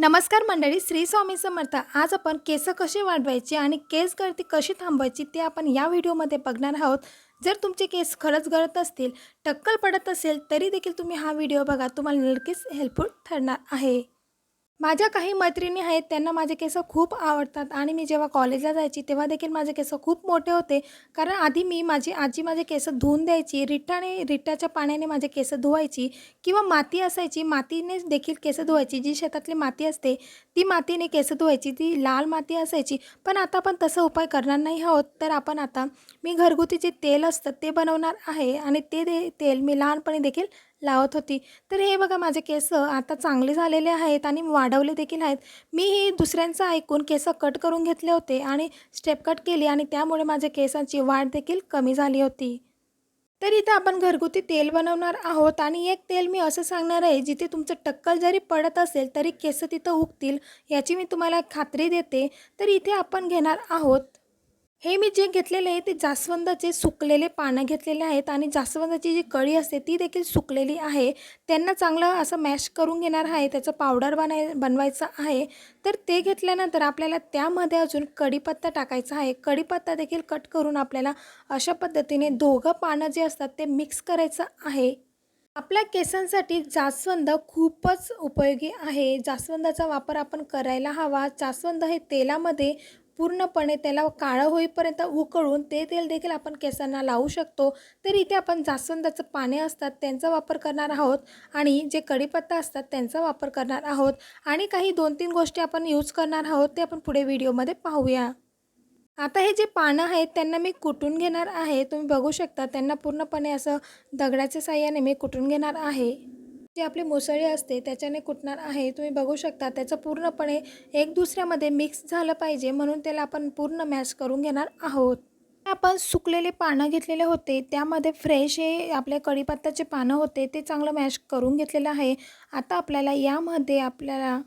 नमस्कार मंडळी श्री स्वामी समर्थ. आज आपण केस कशी वाढवायची आणि केस गळती कशी थांबवायची ते आपण या व्हिडिओमध्ये बघणार आहोत. जर तुमचे केस खरंच गळत असतील टक्कल पडत असेल तरी देखील तुम्ही हा व्हिडिओ बघा. तुम्हाला नक्कीच हेल्पफुल ठरणार आहे. माझ्या काही मैत्रिणी आहेत त्यांना माझे केस खूप आवडतात आणि मी जेव्हा कॉलेजला जायची तेव्हा देखील माझे केस खूप मोठे होते. कारण आधी मी माझी आजी माझे केस धुवून द्यायची रिठाने रिठाच्या पाण्याने माझे केस धुवायची किंवा माती असायची मातीने देखील केस धुवायची. जी शेतातली माती असते ती मातीने केस धुवायची ती लाल माती असायची. पण आता आपण तसं उपाय करणार नाही आहोत. तर आपण आता मी घरगुती जे तेल असतं ते बनवणार आहे आणि ते दे तेल मी लहानपणी देखील लावत होती. तर हे बघा माझे केस आता चांगले झालेले आहेत आणि वाढवले देखील आहेत. मी ही दुसऱ्यांचं ऐकून केस कट करून घेतले होते आणि स्टेप कट केली आणि त्यामुळे माझ्या केसांची वाढ देखील कमी झाली होती. तर इथं आपण घरगुती तेल बनवणार आहोत आणि एक तेल मी असं सांगणार आहे जिथे तुमचं टक्कल जरी पडत असेल तरी केस तिथं उगतील याची मी तुम्हाला खात्री देते. तर इथे आपण घेणार आहोत हे मी जे घेतलेले आहे ते जास्वंदाचे सुकलेले पानं घेतलेले आहेत आणि जास्वंदाची जी कळी असते ती देखील सुकलेली आहे. त्यांना चांगलं असं मॅश करून घेणार आहे त्याचं पावडर बनाय बनवायचं आहे. तर ते घेतल्यानंतर आपल्याला त्यामध्ये अजून कढीपत्ता टाकायचा आहे. कढीपत्ता देखील कट करून आपल्याला अशा पद्धतीने दोघं पानं जे असतात ते मिक्स करायचं आहे. आपल्या केसांसाठी जास्वंद खूपच उपयोगी आहे. जास्वंदाचा वापर आपण करायला हवा. जास्वंद हे तेलामध्ये पूर्णपणे त्याला काळं होईपर्यंत उकळून ते तेल देखील आपण केसांना लावू शकतो. तर इथे आपण जास्वंदाचं पाने असतात त्यांचा वापर करणार आहोत आणि जे कढीपत्ता असतात त्यांचा वापर करणार आहोत. आणि काही दोन तीन गोष्टी आपण यूज करणार आहोत ते आपण पुढे व्हिडिओमध्ये पाहूया. आता हे जे पानं आहेत त्यांना मी कुटून घेणार आहे. तुम्ही बघू शकता त्यांना पूर्णपणे असं दगडाच्या साह्याने मी कुटून घेणार आहे. जी आपली मुसळी असते त्याच्याने कुटणार आहे तुम्ही बघू शकता. त्याचं पूर्णपणे एक दुसऱ्यामध्ये मिक्स झालं पाहिजे म्हणून त्याला आपण पूर्ण मॅश करून घेणार आहोत. आपण सुकलेले पानं घेतलेले होते त्यामध्ये फ्रेश हे आपल्या कढीपत्त्याचे पानं होते ते चांगलं मॅश करून घेतलेलं आहे. आता आपल्याला यामध्ये आपल्याला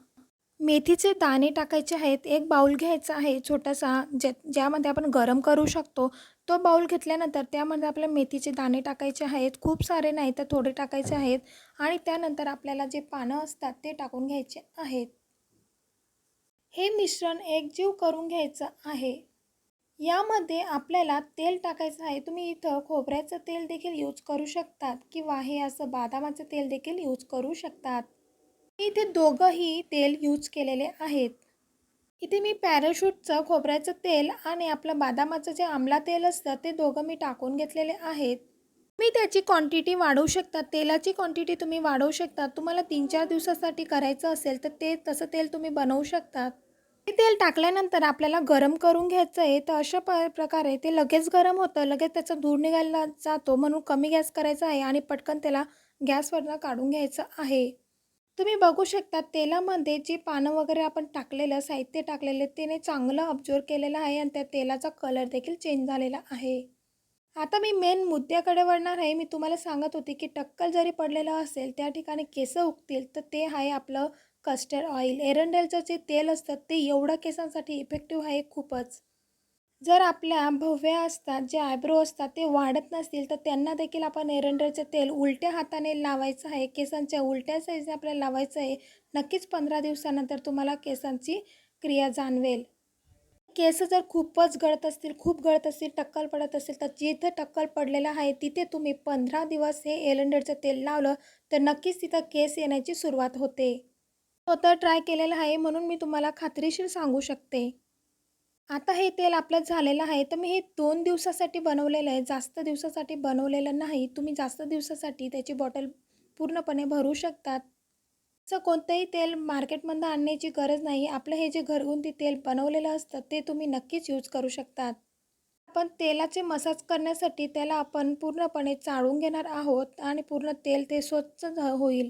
मेथीचे दाणे टाकायचे आहेत. एक बाऊल घ्यायचा आहे छोटासा ज्या ज्यामध्ये आपण गरम करू शकतो. तो बाऊल घेतल्यानंतर त्यामध्ये आपल्या मेथीचे दाणे टाकायचे आहेत खूप सारे नाही तर थोडे टाकायचे आहेत आणि त्यानंतर आपल्याला जे पानं असतात ते टाकून घ्यायचे आहेत. हे मिश्रण एकजीव करून घ्यायचं आहे. यामध्ये आपल्याला तेल टाकायचं आहे. तुम्ही इथं खोबऱ्याचं तेल देखील यूज करू शकतात किंवा हे असं बदामाचं तेल देखील यूज करू शकतात. इथे दोघंही तेल यूज केलेले आहेत. इथे मी पॅराशूटचं खोबऱ्याचं तेल आणि आपलं बदामाचं जे आमला तेल असतं ते दोघं मी टाकून घेतलेले आहेत. मी त्याची क्वांटिटी वाढवू शकता. तेलाची क्वांटिटी तुम्ही वाढवू शकता. तुम्हाला तीन चार दिवसासाठी करायचं असेल तर ते तसं तेल तुम्ही बनवू शकतात ते तेल टाकल्यानंतर आपल्याला गरम करून घ्यायचं आहे तर अशा प प्रकारे ते लगेच गरम होतं. लगेच त्याचा धूर निघायला जातो म्हणून कमी गॅस करायचा आहे आणि पटकन त्याला गॅसवरनं काढून घ्यायचं आहे. तुम्ही बघू शकता तेलामध्ये जे पानं वगैरे आपण टाकलेलं साहित्य टाकलेलं त्याने चांगलं ऑब्झर्व केलेलं आहे आणि त्या तेलाचा कलर देखील चेंज झालेला आहे. आता मी मेन मुद्द्याकडे वळणार आहे. मी तुम्हाला सांगत होती की टक्कल जरी पडलेलं असेल त्या ठिकाणी केस उगतील तर ते आहे आपलं कस्टर्ड ऑइल एरंडेलचं जे तेल असतं ते एवढं केसांसाठी इफेक्टिव्ह आहे खूपच. जर आपल्या भव्या असतात जे आयब्रो असतात ते वाढत नसतील तर त्यांना देखील आपण एरंडरचे तेल उलट्या हाताने लावायचं आहे केसांच्या उलट्या साईजने आपल्याला लावायचं आहे नक्कीच पंधरा दिवसानंतर तुम्हाला केसांची क्रिया जाणवेल. केस जर खूपच गळत असतील खूप गळत असतील टक्कल पडत असेल तर जिथं टक्कल पडलेलं आहे तिथे तुम्ही पंधरा दिवस हे एरंडेलचं तेल लावलं तर नक्कीच तिथं केस येण्याची सुरुवात होते. स्वतः ट्राय केलेलं आहे म्हणून मी तुम्हाला खात्रीशीर सांगू शकते. आता हे तेल आपलं झालेलं आहे तर मी हे दोन दिवसासाठी बनवलेलं आहे जास्त दिवसासाठी बनवलेलं नाही. तुम्ही जास्त दिवसासाठी त्याची बॉटल पूर्णपणे भरू शकतात. असं कोणतंही तेल मार्केटमधनं आणण्याची गरज नाही. आपलं हे जे घरगुती तेल बनवलेलं असतं ते तुम्ही नक्कीच यूज करू शकतात. आपण तेलाचे मसाज करण्यासाठी त्याला आपण पूर्णपणे चाळून घेणार आहोत आणि पूर्ण तेल ते स्वच्छ होईल.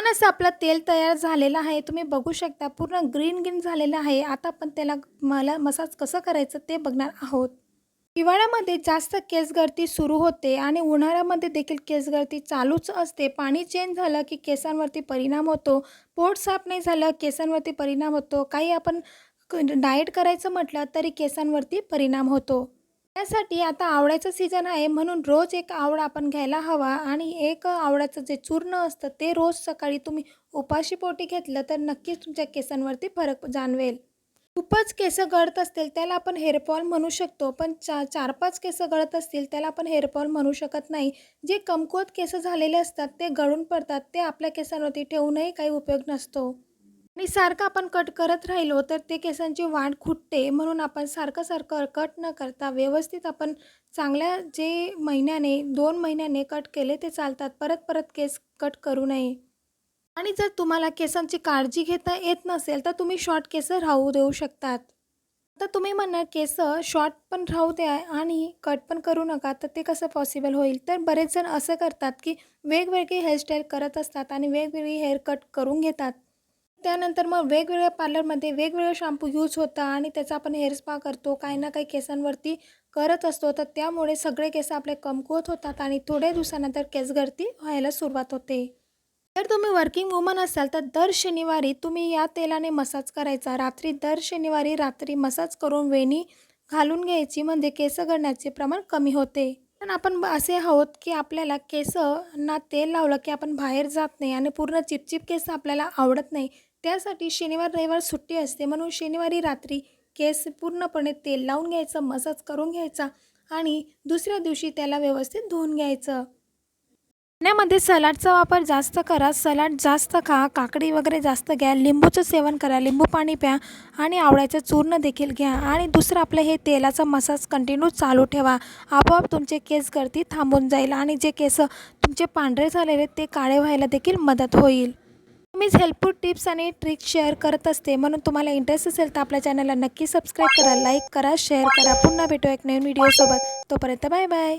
छान असं आपलं तेल तयार झालेलं आहे तुम्ही बघू शकता पूर्ण ग्रीन ग्रीन झालेलं आहे. आता आपण त्याला मला मसाज कसं करायचं ते बघणार आहोत. हिवाळ्यामध्ये जास्त केस गळती सुरू होते आणि उन्हाळ्यामध्ये देखील केस गळती चालूच असते. पाणी चेंज झालं की केसांवरती परिणाम होतो. पोट साफ नाही झालं केसांवरती परिणाम होतो. काही आपण डाएट करायचं म्हटलं तरी केसांवरती परिणाम होतो. त्यासाठी आता आवळ्याचं सीझन आहे म्हणून रोज एक आवळा आपण घ्यायला हवा आणि एक आवळ्याचं जे चूर्ण असतं ते रोज सकाळी तुम्ही उपाशी पोटी घेतलं तर नक्कीच तुमच्या केसांवरती फरक जाणवेल. खूपच केस गळत असतील त्याला आपण हेअरफॉल म्हणू शकतो पण चा चार पाच केस गळत असतील त्याला आपण हेअरफॉल म्हणू शकत नाही. जे कमकुवत केस झालेले असतात ते गळून पडतात ते आपल्या केसांवरती ठेवूनही काही उपयोग नसतो. आणि सारखं आपण कट करत राहिलो तर ते केसांची वाढ खुटते म्हणून आपण सारखं सारखं कट न करता व्यवस्थित आपण चांगल्या जे महिन्याने दोन महिन्याने कट केले ते चालतात. परत परत केस कट करू नये. आणि जर तुम्हाला केसांची काळजी घेता येत नसेल तर तुम्ही शॉर्ट केस राहू देऊ शकतात. तर तुम्ही म्हणणार केस शॉर्ट पण राहू द्या आणि कट पण करू नका तर ते कसं पॉसिबल होईल? तर बरेच जण असं करतात की वेगवेगळी हेअरस्टाईल करत असतात आणि वेगवेगळी हेअर कट करून घेतात. त्यानंतर मग वेगवेगळ्या पार्लरमध्ये वेगवेगळे शॅम्पू यूज होता आणि त्याचा आपण हेअर स्पा करतो. काही ना काही केसांवरती करत असतो. तर त्यामुळे सगळे केस आपले कमकुवत होतात आणि थोड्या दिवसानंतर केस गळती व्हायला सुरुवात होते. जर तुम्ही वर्किंग वुमन असाल तर दर शनिवारी तुम्ही या तेलाने मसाज करायचा. रात्री दर शनिवारी रात्री मसाज करून वेणी घालून घ्यायची. म्हणजे केस गळण्याचे प्रमाण कमी होते. पण आपण असे आहोत की आपल्याला केस ना तेल लावलं की आपण बाहेर जात नाही आणि पूर्ण चिपचिप केस आपल्याला आवडत नाही. त्यासाठी शनिवार रविवार सुट्टी असते. म्हणून शनिवारी रात्री केस पूर्णपणे तेल लावून घ्यायचं मसाज करून घ्यायचा आणि दुसऱ्या दिवशी त्याला व्यवस्थित धुवून घ्यायचं. खाण्यामध्ये सलाडचा वापर जास्त करा. सलाड जास्त खा. काकडी वगैरे जास्त घ्या. लिंबूचं सेवन करा. लिंबू पाणी प्या आणि आवळ्याचं चूर्ण देखील घ्या. आणि दुसरं आपलं हे तेलाचा मसाज कंटिन्यू चालू ठेवा. आपोआप तुमचे केस गळती थांबून जाईल आणि जे केस तुमचे पांढरे झालेले ते काळे व्हायला देखील मदत होईल. मीच हेल्पफुल टिप्स आणि ट्रिक्स शेअर करत असते. म्हणून तुम्हाला इंटरेस्ट असेल तर आपल्या चॅनलला नक्की सबस्क्राईब करा लाईक करा शेअर करा. पुन्हा भेटू एक नवीन व्हिडिओसोबत तोपर्यंत बाय बाय